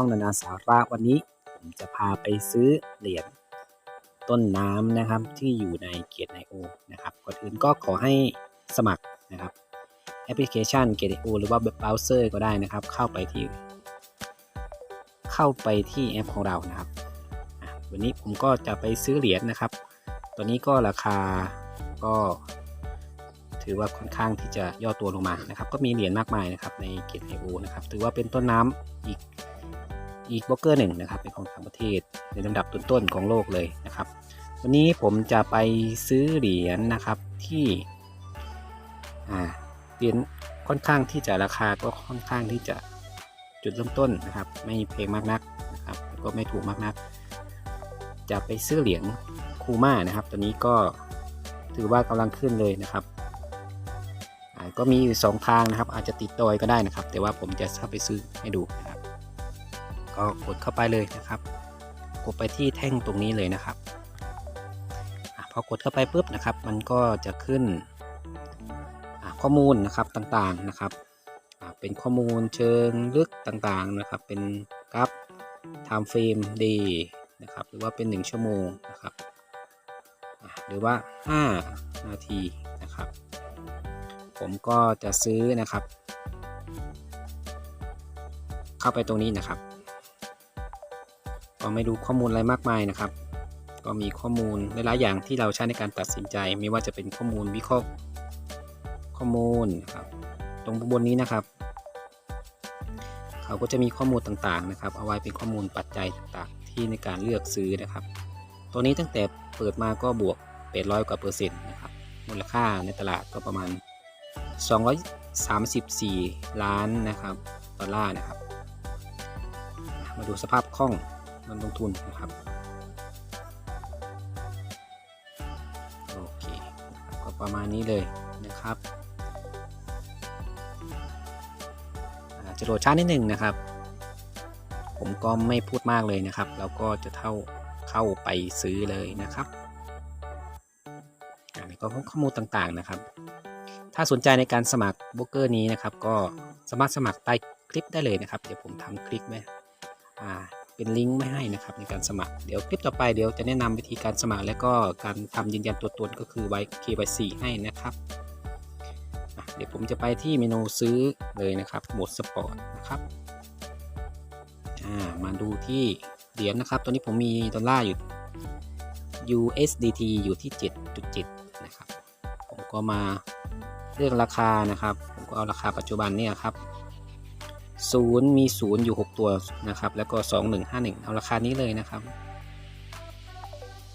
ช่องนานาสาระวันนี้ ผมจะพาไปซื้อเหรียญต้นน้ำนะครับที่อยู่ในเกียรติไอโอนะครับก่อนอื่นก็ขอให้สมัครนะครับแอปพลิเคชันเกียรติไอโอหรือว่าเบราว์เซอร์ก็ได้นะครับ เข้าไปที่ เข้าไปที่แอปของเรานะครับวันนี้ผมก็จะไปซื้อเหรียญนะครับ ตัวนี้ก็ราคาก็ถือว่าค่อนข้างที่จะย่อตัวลงมานะครับ ก็มีเหรียญมากมายนะครับในเกียรติไอโอนะครับ ถือว่าเป็นต้นน้ำอีก อีกบล็อกเกอร์หนึ่งนะครับเป็นของต่างประเทศในลำดับต้นๆของโลกเลยนะครับ วันนี้ผมจะไปซื้อเหรียญนะครับที่เหรียญค่อนข้างที่จะราคาก็ค่อนข้างที่จะจุดเริ่มต้นนะครับ ไม่แพงมากนักนะครับก็ไม่ถูกมากนัก จะไปซื้อเหรียญคูม่านะครับตัวนี้ก็ถือว่ากำลังขึ้นเลยนะครับก็มีอยู่สองทางนะครับ อาจจะติดดอยก็ได้นะครับ แต่ว่าผมจะเข้าไปซื้อให้ดูนะ ก็กดเข้าไปเลยนะครับ กดไปที่แท่งตรงนี้เลยนะครับอพอกดเข้าไปปุ๊บนะครับ มันก็จะขึ้นข้อมูลนะครับต่างๆนะครับ เป็นข้อมูลเชิงลึกต่างๆนะครับ เป็นกราฟ time frame day นะครับ หรือว่าเป็น 1 ชั่วโมงนะครับ หรือว่า 5 นาทีนะครับ ผมก็จะซื้อนะครับ เข้าไปตรงนี้นะครับ ก็ไม่รู้ข้อมูลอะไรมากมายนะครับ ก็มีข้อมูลหลายๆอย่างที่เราใช้ในการตัดสินใจ ไม่ว่าจะเป็นข้อมูลวิเคราะห์ข้อมูลนะครับ ตรงบนนี้นะครับ เขาก็จะมีข้อมูลต่างๆนะครับ เอาไว้เป็นข้อมูลปัจจัยต่างๆ ที่ในการเลือกซื้อนะครับ ตัวนี้ตั้งแต่เปิดมาก็บวก800กว่าเปอร์เซ็นต์นะครับ มูลค่าในตลาดก็ประมาณ 234 ล้านนะครับดอลลาร์นะครับ มาดูสภาพคล่อง เงินลงทุนนะครับโอเคก็ประมาณนี้เลยนะครับอาจจะโหลดช้านิดหนึ่งนะครับ ผมก็ไม่พูดมากเลยนะครับ แล้วก็จะเท่าเข้าไปซื้อเลยนะครับอันนี้ก็ข้อมูลต่างๆนะครับ ถ้าสนใจในการสมัครโบรกเกอร์นี้นะครับ ก็สามารถสมัครใต้คลิปได้เลยนะครับ เดี๋ยวผมทำคลิปไว้อ่า เป็นลิงก์ไม่ให้นะครับในการสมัคร เดี๋ยวคลิปต่อไปเดี๋ยวจะแนะนำวิธีการสมัคร และก็การทำยืนยันตัวตนก็คือไว้ KYC ให้นะครับ เดี๋ยวผมจะไปที่เมนูซื้อเลยนะครับโหมดสปอร์ตนะครับามาดูที่เหรียญนะครับตัวนี้ผมมีดอลลาร์อยู่ USDT อยู่ที่ 7.7 นะครับ ผมก็มาเรื่องราคานะครับ ผมก็เอาราคาปัจจุบันเนี่ยครับ ศูนย์มีศูนย์อยู่ 6 ตัวนะครับ แล้วก็ 2151 เอาราคานี้เลยนะครับ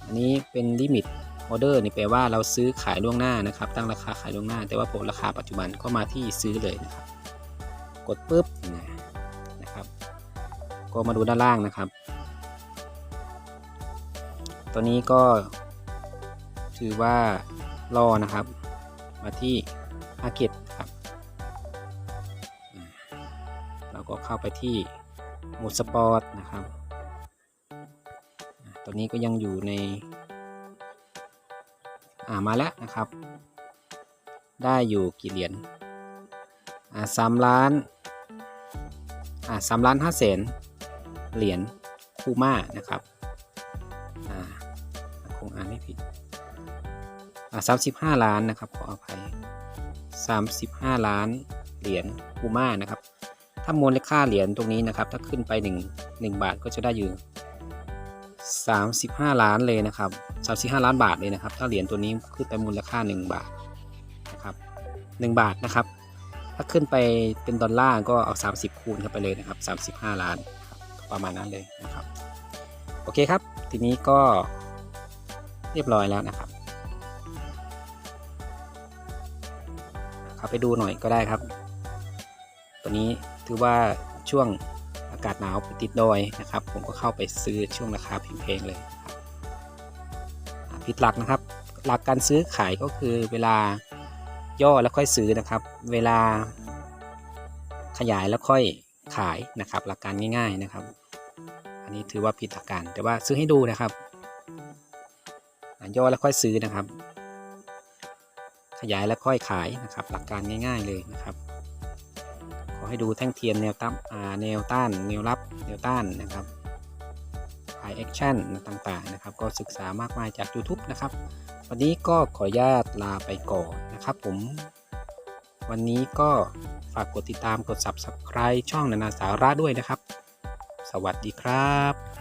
อันนี้เป็นลิมิตออเดอร์นี่แปลว่าเราซื้อขายล่วงหน้านะครับ ตั้งราคาขายล่วงหน้า แต่ว่าผมราคาปัจจุบันก็มาที่ซื้อเลยนะครับ กดปุ๊บนะครับ ก็มาดูด้านล่างนะครับ ตัวนี้ก็ถือว่ารอนะครับ มาที่ Market ครับอ่ ก็เข้าไปที่โหมดสปอร์ตนะครับตัวนี้ก็ยังอยู่ใน อ่ามาแล้วนะครับ ได้อยู่กี่เหรียญ อ่าสามล้าน อ่าสามล้านห้าแสนเหรียญคูม่านะครับ อ่าคงอ่านไม่ผิด อ่าสามสิบห้าล้านนะครับขออภัยสามสิบห้าล้านเหรียญคูม่านะครับ ถ้ามูลค่าเหรียญตรงนี้นะครับ ถ้าขึ้นไปหนึ่งบาทก็จะได้อยู่สามสิบห้าล้านเลยนะครับสามสิบห้าล้านบาทเลยนะครับ ถ้าเหรียญตัวนี้ขึ้นไปมูลค่าหนึ่งบาทนะครับหนึ่งบาทนะครับ ถ้าขึ้นไปเป็นดอลลาร์ก็เอา 30 คูณเข้าไปเลยนะครับ 35 ล้านประมาณนั้นเลยนะครับโอเคครับ ทีนี้ก็เรียบร้อยแล้วนะครับเข้าไปดูหน่อยก็ได้ครับ ตัวนี้ ถือว่าช่วงอากาศหนาวไปติดดอยนะครับ ผมก็เข้าไปซื้อช่วงราคาแพงๆเลยผิดหลักนะครับ หลักการซื้อขายก็คือเวลาย่อแล้วค่อยซื้อนะครับ เวลาขยายแล้วค่อยขายนะครับ หลักการง่าย ๆนะครับ อันนี้ถือว่าผิดหลักการแต่ว่าซื้อให้ดูนะครับย่อแล้วค่อยซื้อนะครับ ขยายแล้วค่อยขายนะครับ หลักการง่าย ๆเลยนะครับ ให้ดูแท่งเทียนแนวตั้มแนวต้าน แนวรับ แนวต้านนะครับไฮแอคชั่นต่างๆนะครับ ก็ศึกษามากมายจาก YouTube นะครับ วันนี้ก็ขออนุญาตลาไปก่อนนะครับผม วันนี้ก็ฝากกดติดตามกด Subscribe ช่องนานาสาระด้วยนะครับ สวัสดีครับ